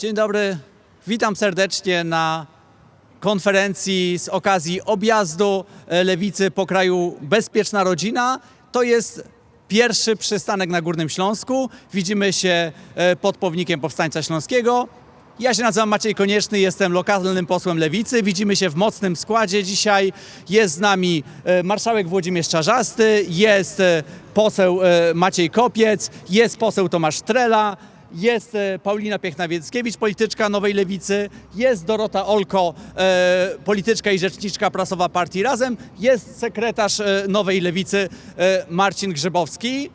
Dzień dobry, witam serdecznie na konferencji z okazji objazdu e, Lewicy po kraju Bezpieczna Rodzina. To jest pierwszy przystanek na Górnym Śląsku. Widzimy się e, pod Pownikiem Powstańca Śląskiego. Ja się nazywam Maciej Konieczny, jestem lokalnym posłem Lewicy. Widzimy się w mocnym składzie dzisiaj. Jest z nami e, marszałek Włodzimierz Czarzasty, jest poseł Maciej Kopiec, jest poseł Tomasz Trela, jest e, Paulina Piechna-Więckiewicz, polityczka Nowej Lewicy, jest Dorota Olko, e, polityczka i rzeczniczka prasowa partii Razem, jest sekretarz e, Nowej Lewicy Marcin Grzybowski.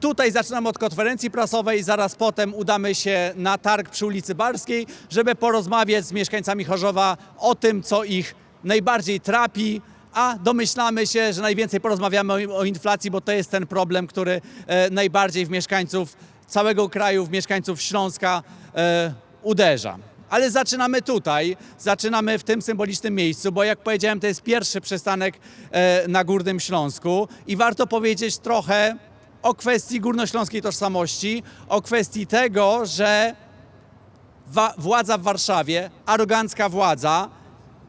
Tutaj zaczynamy od konferencji prasowej, zaraz potem udamy się na targ przy ulicy Barskiej, żeby porozmawiać z mieszkańcami Chorzowa o tym, co ich najbardziej trapi, a domyślamy się, że najwięcej porozmawiamy o, inflacji, bo to jest ten problem, który najbardziej w mieszkańców całego kraju, w mieszkańców Śląska e, uderza. Ale zaczynamy tutaj, zaczynamy w tym symbolicznym miejscu, bo jak powiedziałem, to jest pierwszy przystanek e, na Górnym Śląsku i warto powiedzieć trochę o kwestii górnośląskiej tożsamości, o kwestii tego, że wa- władza w Warszawie, arogancka władza,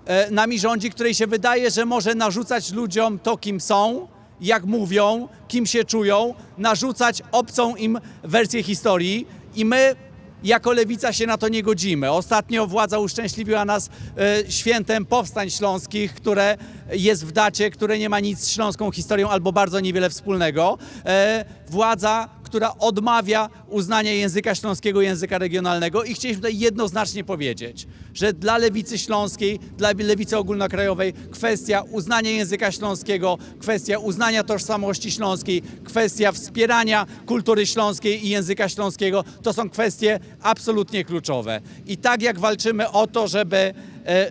e, nami rządzi, której się wydaje, że może narzucać ludziom to, kim są, jak mówią, kim się czują, narzucać obcą im wersję historii i my jako lewica się na to nie godzimy. Ostatnio władza uszczęśliwiła nas e, świętem powstań śląskich, które jest w dacie, które nie ma nic z śląską historią albo bardzo niewiele wspólnego. E, władza, która odmawia uznania języka śląskiego, języka regionalnego i chcieliśmy tutaj jednoznacznie powiedzieć, że dla lewicy śląskiej, dla lewicy ogólnokrajowej kwestia uznania języka śląskiego, kwestia uznania tożsamości śląskiej, kwestia wspierania kultury śląskiej i języka śląskiego to są kwestie absolutnie kluczowe. I tak jak walczymy o to, żeby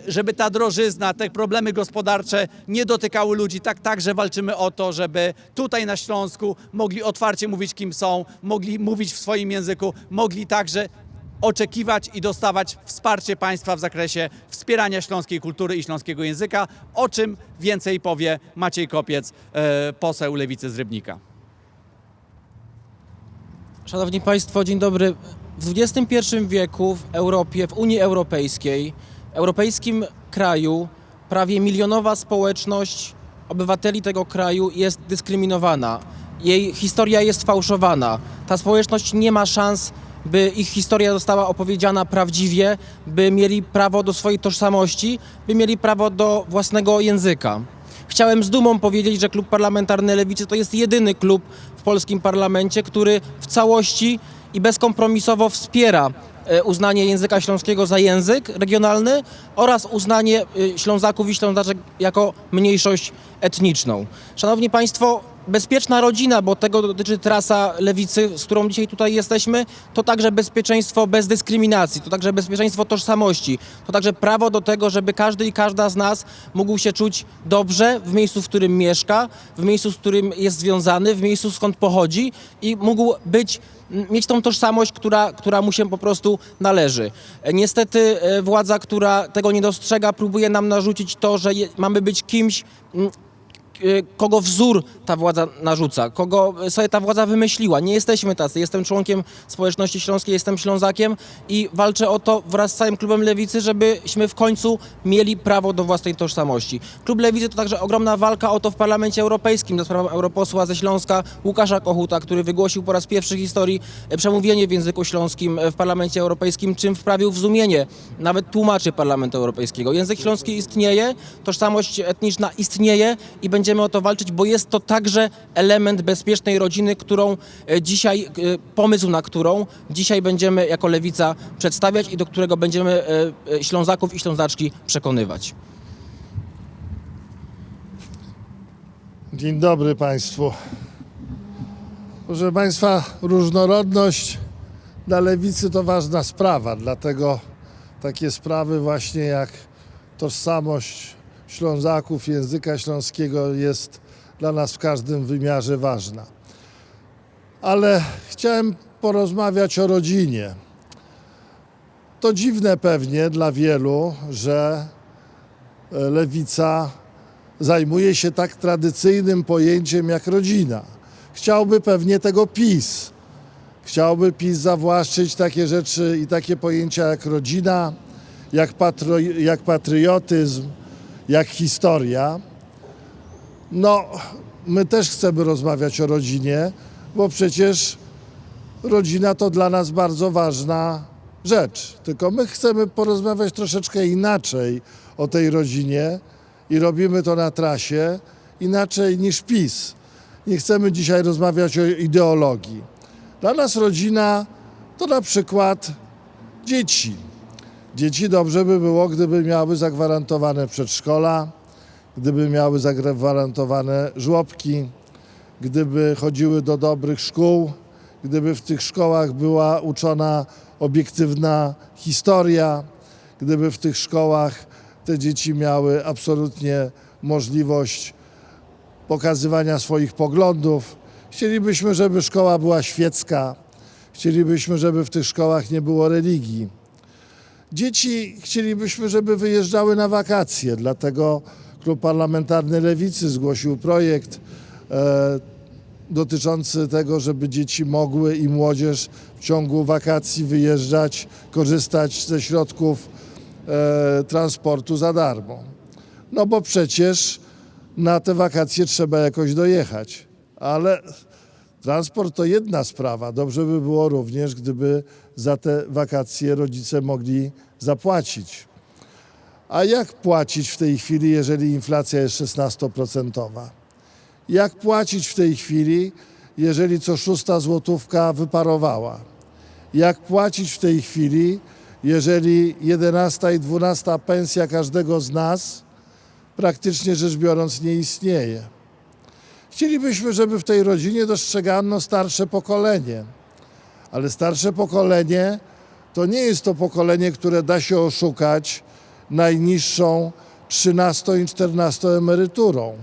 żeby ta drożyzna, te problemy gospodarcze nie dotykały ludzi, tak także walczymy o to, żeby tutaj na Śląsku mogli otwarcie mówić, kim są, mogli mówić w swoim języku, mogli także oczekiwać i dostawać wsparcie państwa w zakresie wspierania śląskiej kultury i śląskiego języka, o czym więcej powie Maciej Kopiec, e, poseł Lewicy z Rybnika. Szanowni Państwo, dzień dobry. W XXI wieku w Europie, w Unii Europejskiej, europejskim kraju prawie milionowa społeczność obywateli tego kraju jest dyskryminowana. Jej historia jest fałszowana. Ta społeczność nie ma szans, by ich historia została opowiedziana prawdziwie, by mieli prawo do swojej tożsamości, by mieli prawo do własnego języka. Chciałem z dumą powiedzieć, że Klub Parlamentarny Lewicy to jest jedyny klub w polskim parlamencie, który w całości i bezkompromisowo wspiera uznanie języka śląskiego za język regionalny oraz uznanie e, Ślązaków i Ślązaczek jako mniejszość etniczną. Szanowni Państwo, bezpieczna rodzina, bo tego dotyczy trasa lewicy, z którą dzisiaj tutaj jesteśmy, to także bezpieczeństwo bez dyskryminacji, to także bezpieczeństwo tożsamości, to także prawo do tego, żeby każdy i każda z nas mógł się czuć dobrze w miejscu, w którym mieszka, w miejscu, z którym jest związany, w miejscu, skąd pochodzi i mógł być mieć tą tożsamość, która, która mu się po prostu należy. E, Niestety e, władza, która tego nie dostrzega, próbuje nam narzucić to, że je, mamy być kimś, m, y, kogo wzór ta władza narzuca, kogo sobie ta władza wymyśliła. Nie jesteśmy tacy. Jestem członkiem społeczności śląskiej, jestem Ślązakiem i walczę o to wraz z całym klubem Lewicy, żebyśmy w końcu mieli prawo do własnej tożsamości. Klub Lewicy to także ogromna walka o to w Parlamencie Europejskim. Za sprawą europosła ze Śląska Łukasza Kochuta, który wygłosił po raz pierwszy w historii e, przemówienie w języku śląskim w Parlamencie Europejskim, czym wprawił w zumienie nawet tłumaczy Parlamentu Europejskiego. Język śląski istnieje, tożsamość etniczna istnieje i będziemy o to walczyć, bo jest to także element bezpiecznej rodziny, którą e, dzisiaj, e, pomysł na którą dzisiaj będziemy jako lewica przedstawiać i do którego będziemy e, Ślązaków i Ślązaczki przekonywać. Dzień dobry Państwu. Proszę Państwa, różnorodność dla lewicy to ważna sprawa, dlatego takie sprawy właśnie jak tożsamość Ślązaków, języka śląskiego jest dla nas w każdym wymiarze ważna. Ale chciałem porozmawiać o rodzinie. To dziwne pewnie dla wielu, że e, lewica zajmuje się tak tradycyjnym pojęciem jak rodzina. Chciałby pewnie tego PiS. Chciałby PiS zawłaszczyć takie rzeczy i takie pojęcia jak rodzina, jak, jak patriotyzm, jak historia. No, my też chcemy rozmawiać o rodzinie, bo przecież rodzina to dla nas bardzo ważna rzecz. Tylko my chcemy porozmawiać troszeczkę inaczej o tej rodzinie i robimy to na trasie inaczej niż PiS. Nie chcemy dzisiaj rozmawiać o ideologii. Dla nas rodzina to na przykład dzieci. Dzieci dobrze by było, gdyby miały zagwarantowane przedszkola, gdyby miały zagwarantowane żłobki, gdyby chodziły do dobrych szkół, gdyby w tych szkołach była uczona obiektywna historia, gdyby w tych szkołach te dzieci miały absolutnie możliwość pokazywania swoich poglądów. Chcielibyśmy, żeby szkoła była świecka, chcielibyśmy, żeby w tych szkołach nie było religii. Dzieci chcielibyśmy, żeby wyjeżdżały na wakacje, dlatego Klub Parlamentarny Lewicy zgłosił projekt e, dotyczący tego, żeby dzieci mogły i młodzież w ciągu wakacji wyjeżdżać, korzystać ze środków e, transportu za darmo. No bo przecież na te wakacje trzeba jakoś dojechać. Ale transport to jedna sprawa. Dobrze by było również, gdyby za te wakacje rodzice mogli zapłacić. A jak płacić w tej chwili, jeżeli inflacja jest 16%? Jak płacić w tej chwili, jeżeli co szósta złotówka wyparowała? Jak płacić w tej chwili, jeżeli 11 i 12 pensja każdego z nas praktycznie rzecz biorąc nie istnieje? Chcielibyśmy, żeby w tej rodzinie dostrzegano starsze pokolenie, ale starsze pokolenie to nie jest to pokolenie, które da się oszukać najniższą 13 i 14 emeryturą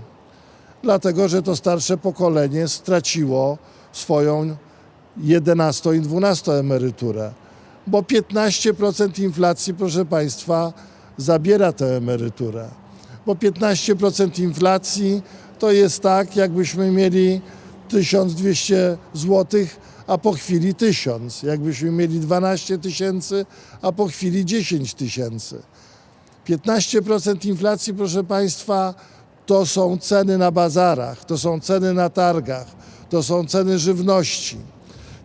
dlatego że to starsze pokolenie straciło swoją 11 i 12 emeryturę. Bo 15% inflacji, proszę Państwa, zabiera tę emeryturę. Bo 15% inflacji to jest tak, jakbyśmy mieli 1200 zł, a po chwili 1000. Jakbyśmy mieli 12 tysięcy, a po chwili 10 tysięcy. 15% inflacji, proszę Państwa, to są ceny na bazarach, to są ceny na targach, to są ceny żywności.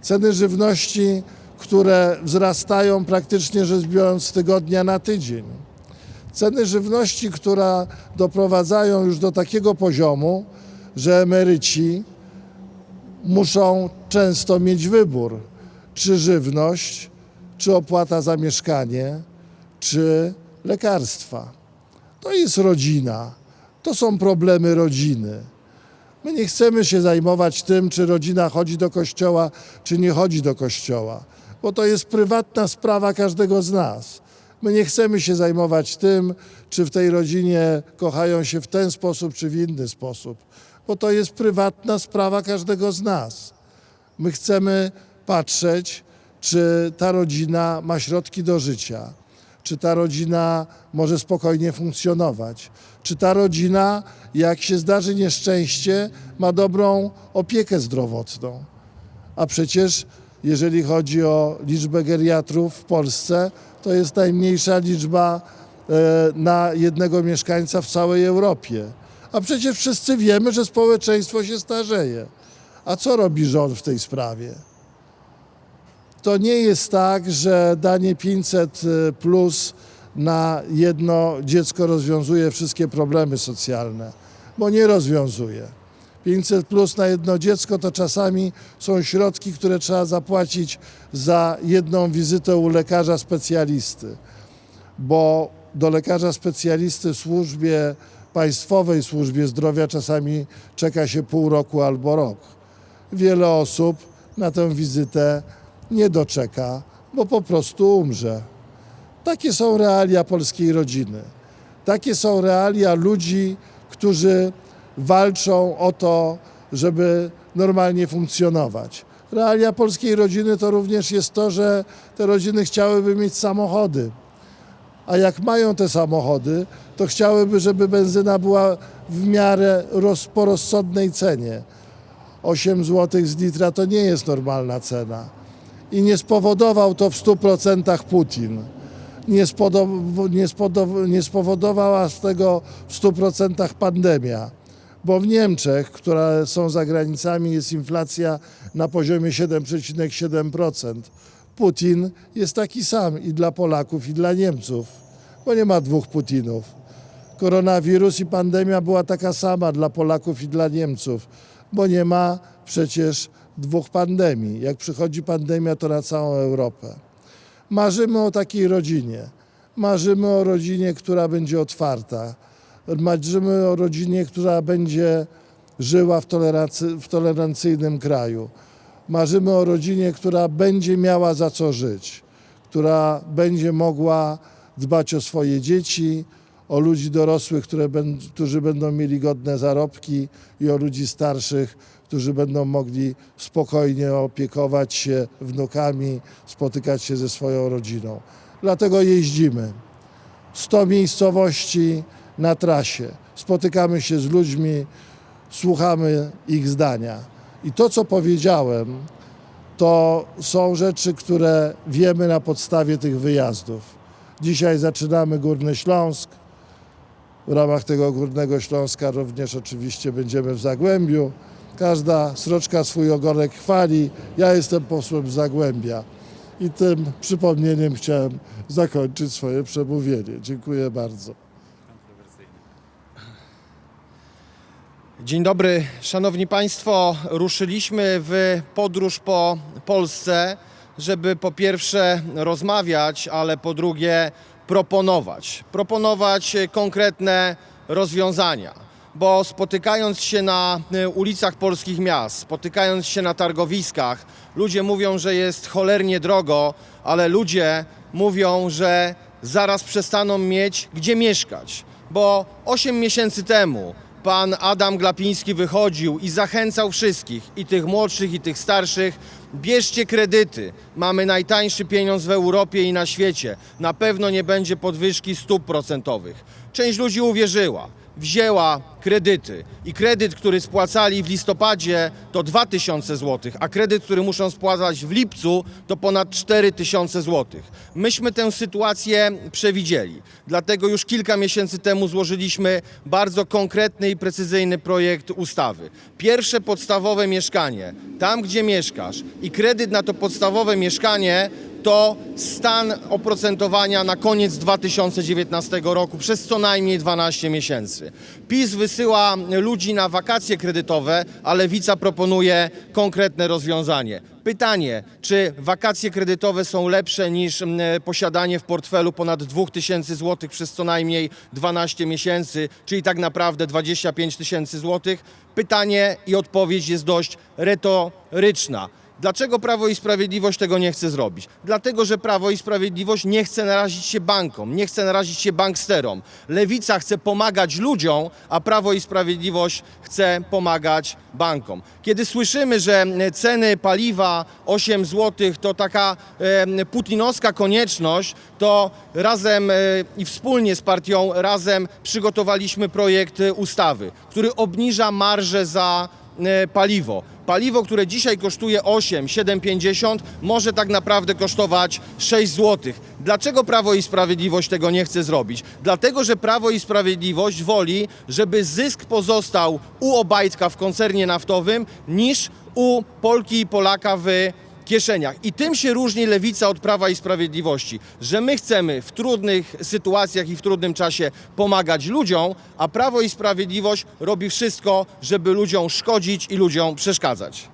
Ceny żywności, które wzrastają praktycznie rzecz biorąc z tygodnia na tydzień. Ceny żywności, które doprowadzają już do takiego poziomu, że emeryci muszą często mieć wybór, czy żywność, czy opłata za mieszkanie, czy lekarstwa. To jest rodzina. To są problemy rodziny. My nie chcemy się zajmować tym, czy rodzina chodzi do kościoła, czy nie chodzi do kościoła, bo to jest prywatna sprawa każdego z nas. My nie chcemy się zajmować tym, czy w tej rodzinie kochają się w ten sposób, czy w inny sposób, bo to jest prywatna sprawa każdego z nas. My chcemy patrzeć, czy ta rodzina ma środki do życia, czy ta rodzina może spokojnie funkcjonować, czy ta rodzina, jak się zdarzy nieszczęście, ma dobrą opiekę zdrowotną. A przecież, jeżeli chodzi o liczbę geriatrów w Polsce, to jest najmniejsza liczba e, na jednego mieszkańca w całej Europie. A przecież wszyscy wiemy, że społeczeństwo się starzeje. A co robi rząd w tej sprawie? To nie jest tak, że danie 500 plus na jedno dziecko rozwiązuje wszystkie problemy socjalne, bo nie rozwiązuje. 500 plus na jedno dziecko to czasami są środki, które trzeba zapłacić za jedną wizytę u lekarza specjalisty, bo do lekarza specjalisty w służbie państwowej, służbie zdrowia czasami czeka się pół roku albo rok. Wiele osób na tę wizytę nie doczeka, bo po prostu umrze. Takie są realia polskiej rodziny. Takie są realia ludzi, którzy walczą o to, żeby normalnie funkcjonować. Realia polskiej rodziny to również jest to, że te rodziny chciałyby mieć samochody. A jak mają te samochody, to chciałyby, żeby benzyna była w miarę roz, po rozsądnej cenie. 8 zł z litra to nie jest normalna cena. I nie spowodował to w 100% Putin. Nie, nie, nie spowodowała z tego w 100% pandemia. Bo w Niemczech, które są za granicami, jest inflacja na poziomie 7,7%. Putin jest taki sam i dla Polaków, i dla Niemców, bo nie ma dwóch Putinów. Koronawirus i pandemia była taka sama dla Polaków i dla Niemców, bo nie ma przecież dwóch pandemii. Jak przychodzi pandemia, to na całą Europę. Marzymy o takiej rodzinie. Marzymy o rodzinie, która będzie otwarta. Marzymy o rodzinie, która będzie żyła w, tolerancy, w tolerancyjnym kraju. Marzymy o rodzinie, która będzie miała za co żyć, która będzie mogła dbać o swoje dzieci, o ludzi dorosłych, które którzy będą mieli godne zarobki i o ludzi starszych, którzy będą mogli spokojnie opiekować się wnukami, spotykać się ze swoją rodziną. Dlatego jeździmy. 100 miejscowości na trasie. Spotykamy się z ludźmi, słuchamy ich zdania. I to, co powiedziałem, to są rzeczy, które wiemy na podstawie tych wyjazdów. Dzisiaj zaczynamy Górny Śląsk. W ramach tego Górnego Śląska również oczywiście będziemy w Zagłębiu. Każda sroczka swój ogonek chwali. Ja jestem posłem Zagłębia. I tym przypomnieniem chciałem zakończyć swoje przemówienie. Dziękuję bardzo. Dzień dobry, szanowni państwo. Ruszyliśmy w podróż po Polsce, żeby po pierwsze rozmawiać, ale po drugie proponować. Proponować konkretne rozwiązania. Bo spotykając się na ulicach polskich miast, spotykając się na targowiskach, ludzie mówią, że jest cholernie drogo, ale ludzie mówią, że zaraz przestaną mieć gdzie mieszkać. Bo 8 miesięcy temu pan Adam Glapiński wychodził i zachęcał wszystkich, i tych młodszych, i tych starszych, bierzcie kredyty. Mamy najtańszy pieniądz w Europie i na świecie. Na pewno nie będzie podwyżki stóp procentowych. Część ludzi uwierzyła, wzięła kredyty i kredyt, który spłacali w listopadzie to 2000 zł, a kredyt, który muszą spłacać w lipcu to ponad 4000 zł. Myśmy tę sytuację przewidzieli, dlatego już kilka miesięcy temu złożyliśmy bardzo konkretny i precyzyjny projekt ustawy. Pierwsze podstawowe mieszkanie, tam gdzie mieszkasz i kredyt na to podstawowe mieszkanie to stan oprocentowania na koniec 2019 roku przez co najmniej 12 miesięcy. PiS wysyła ludzi na wakacje kredytowe, a Lewica proponuje konkretne rozwiązanie. Pytanie, czy wakacje kredytowe są lepsze niż mm, posiadanie w portfelu ponad 2000 zł przez co najmniej 12 miesięcy, czyli tak naprawdę 25 tysięcy złotych? Pytanie i odpowiedź jest dość retoryczna. Dlaczego Prawo i Sprawiedliwość tego nie chce zrobić? Dlatego, że Prawo i Sprawiedliwość nie chce narazić się bankom, nie chce narazić się banksterom. Lewica chce pomagać ludziom, a Prawo i Sprawiedliwość chce pomagać bankom. Kiedy słyszymy, że ceny paliwa 8 zł to taka e, putinowska konieczność, to razem e, i wspólnie z partią Razem przygotowaliśmy projekt e, ustawy, który obniża marżę za e, paliwo. Paliwo, które dzisiaj kosztuje 8, 7,50 może tak naprawdę kosztować 6 zł. Dlaczego Prawo i Sprawiedliwość tego nie chce zrobić? Dlatego, że Prawo i Sprawiedliwość woli, żeby zysk pozostał u Obajtka w koncernie naftowym niż u Polki i Polaka w kieszeniach. I tym się różni lewica od Prawa i Sprawiedliwości, że my chcemy w trudnych sytuacjach i w trudnym czasie pomagać ludziom, a Prawo i Sprawiedliwość robi wszystko, żeby ludziom szkodzić i ludziom przeszkadzać.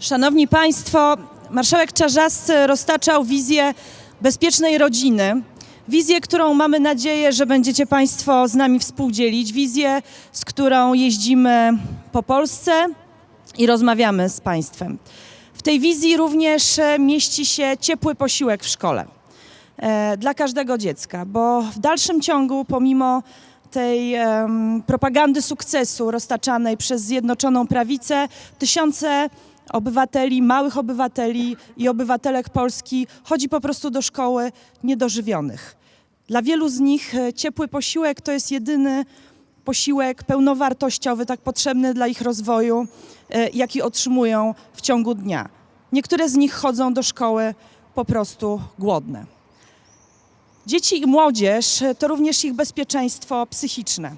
Szanowni Państwo, marszałek Czarzasty roztaczał wizję bezpiecznej rodziny. Wizję, którą mamy nadzieję, że będziecie Państwo z nami współdzielić. Wizję, z którą jeździmy po Polsce i rozmawiamy z Państwem. W tej wizji również e, mieści się ciepły posiłek w szkole e, dla każdego dziecka, bo w dalszym ciągu, pomimo tej propagandy sukcesu roztaczanej przez Zjednoczoną Prawicę, tysiące obywateli, małych obywateli i obywatelek Polski chodzi po prostu do szkoły niedożywionych. Dla wielu z nich e, ciepły posiłek to jest jedyny posiłek pełnowartościowy, tak potrzebny dla ich rozwoju, jaki otrzymują w ciągu dnia. Niektóre z nich chodzą do szkoły po prostu głodne. Dzieci i młodzież to również ich bezpieczeństwo psychiczne.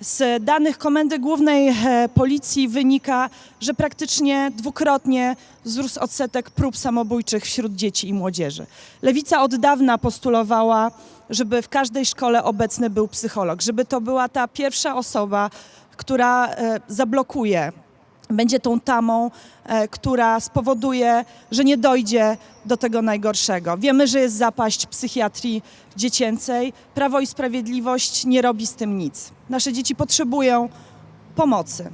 Z danych Komendy Głównej e, Policji wynika, że praktycznie dwukrotnie wzrósł odsetek prób samobójczych wśród dzieci i młodzieży. Lewica od dawna postulowała, żeby w każdej szkole obecny był psycholog, żeby to była ta pierwsza osoba, która e, zablokuje będzie tą tamą, e, która spowoduje, że nie dojdzie do tego najgorszego. Wiemy, że jest zapaść psychiatrii dziecięcej. Prawo i Sprawiedliwość nie robi z tym nic. Nasze dzieci potrzebują pomocy.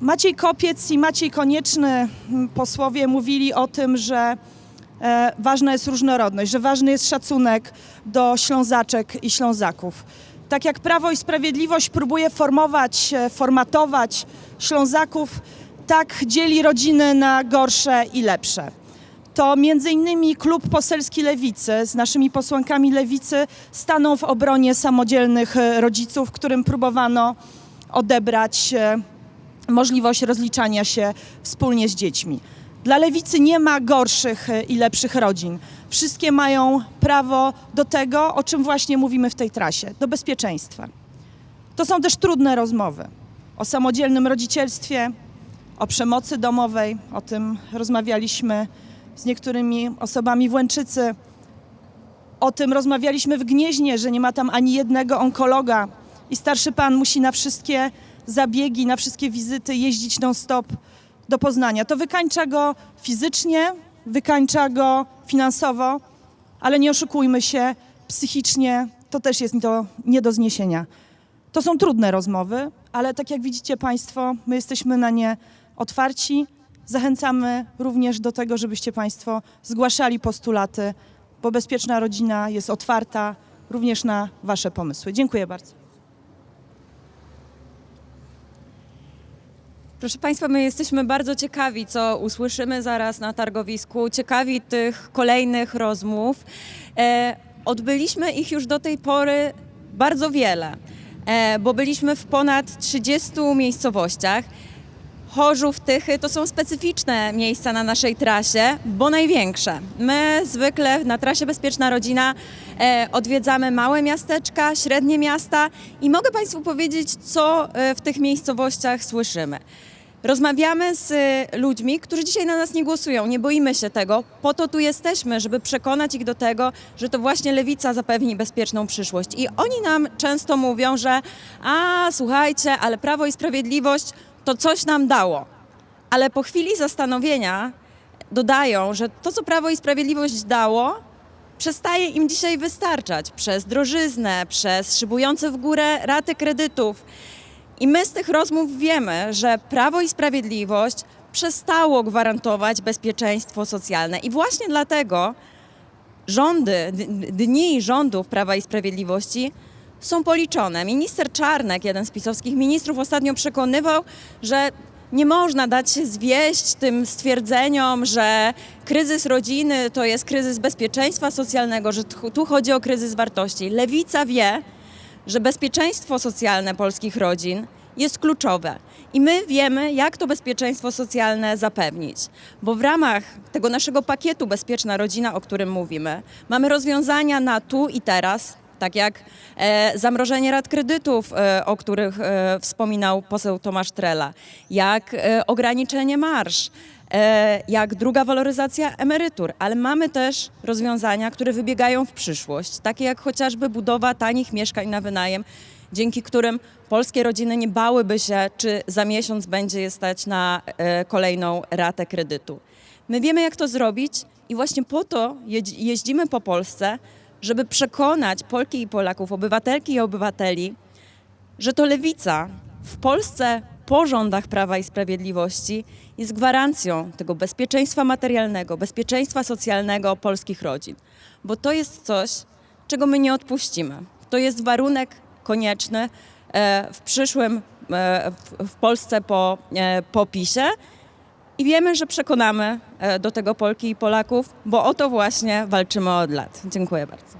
Maciej Kopiec i Maciej Konieczny, m, posłowie, mówili o tym, że e, ważna jest różnorodność, że ważny jest szacunek do Ślązaczek i Ślązaków. Tak jak Prawo i Sprawiedliwość próbuje formować, e, formatować Ślązaków, tak dzieli rodziny na gorsze i lepsze. To między innymi klub poselski Lewicy z naszymi posłankami Lewicy stanął w obronie samodzielnych e, rodziców, którym próbowano odebrać e, możliwość rozliczania się wspólnie z dziećmi. Dla lewicy nie ma gorszych e, i lepszych rodzin. Wszystkie mają prawo do tego, o czym właśnie mówimy w tej trasie do bezpieczeństwa. To są też trudne rozmowy o samodzielnym rodzicielstwie, o przemocy domowej. O tym rozmawialiśmy z niektórymi osobami w Łęczycy. O tym rozmawialiśmy w Gnieźnie, że nie ma tam ani jednego onkologa i starszy pan musi na wszystkie zabiegi, na wszystkie wizyty jeździć non-stop do Poznania. To wykańcza go fizycznie, wykańcza go finansowo, ale nie oszukujmy się, psychicznie to też jest to nie do zniesienia. To są trudne rozmowy, ale tak jak widzicie Państwo, my jesteśmy na nie otwarci. Zachęcamy również do tego, żebyście Państwo zgłaszali postulaty, bo bezpieczna rodzina jest otwarta również na Wasze pomysły. Dziękuję bardzo. Proszę Państwa, my jesteśmy bardzo ciekawi, co usłyszymy zaraz na targowisku, ciekawi tych kolejnych rozmów. E, odbyliśmy ich już do tej pory bardzo wiele, bo byliśmy w ponad 30 miejscowościach. Chorzów, Tychy to są specyficzne miejsca na naszej trasie, bo największe. My zwykle na trasie Bezpieczna Rodzina e, odwiedzamy małe miasteczka, średnie miasta i mogę Państwu powiedzieć, co e, w tych miejscowościach słyszymy. Rozmawiamy z e, ludźmi, którzy dzisiaj na nas nie głosują, nie boimy się tego. Po to tu jesteśmy, żeby przekonać ich do tego, że to właśnie lewica zapewni bezpieczną przyszłość. I oni nam często mówią, że a słuchajcie, ale Prawo i Sprawiedliwość to coś nam dało. Ale po chwili zastanowienia dodają, że to, co Prawo i Sprawiedliwość dało, przestaje im dzisiaj wystarczać przez drożyznę, przez szybujące w górę raty kredytów. I my z tych rozmów wiemy, że Prawo i Sprawiedliwość przestało gwarantować bezpieczeństwo socjalne. I właśnie dlatego rządy, dni rządów Prawa i Sprawiedliwości są policzone. Minister Czarnek, jeden z pisowskich ministrów, ostatnio przekonywał, że nie można dać się zwieść tym stwierdzeniom, że kryzys rodziny to jest kryzys bezpieczeństwa socjalnego, że tu chodzi o kryzys wartości. Lewica wie, że bezpieczeństwo socjalne polskich rodzin jest kluczowe. I my wiemy, jak to bezpieczeństwo socjalne zapewnić. Bo w ramach tego naszego pakietu Bezpieczna Rodzina, o którym mówimy, mamy rozwiązania na tu i teraz, tak jak e, zamrożenie rat kredytów, e, o których e, wspominał poseł Tomasz Trela, jak e, ograniczenie marsz, jak druga waloryzacja emerytur, ale mamy też rozwiązania, które wybiegają w przyszłość, takie jak chociażby budowa tanich mieszkań na wynajem, dzięki którym polskie rodziny nie bałyby się, czy za miesiąc będzie je stać na e, kolejną ratę kredytu. My wiemy, jak to zrobić i właśnie po to jeździmy po Polsce, żeby przekonać Polki i Polaków, obywatelki i obywateli, że to lewica w Polsce po rządach Prawa i Sprawiedliwości jest gwarancją tego bezpieczeństwa materialnego, bezpieczeństwa socjalnego polskich rodzin. Bo to jest coś, czego my nie odpuścimy. To jest warunek konieczny e, w przyszłym, e, w, Polsce po, e, po PiSie. I wiemy, że przekonamy do tego Polki i Polaków, bo o to właśnie walczymy od lat. Dziękuję bardzo.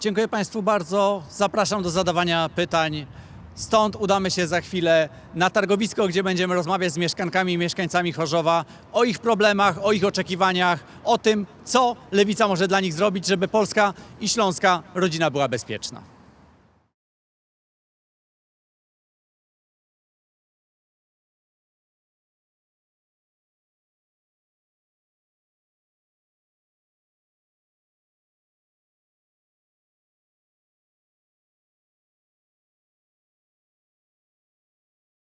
Dziękuję Państwu bardzo. Zapraszam do zadawania pytań Stąd udamy się za chwilę na targowisko, gdzie będziemy rozmawiać z mieszkankami i mieszkańcami Chorzowa o ich problemach, o ich oczekiwaniach, o tym, co Lewica może dla nich zrobić, żeby polska i śląska rodzina była bezpieczna.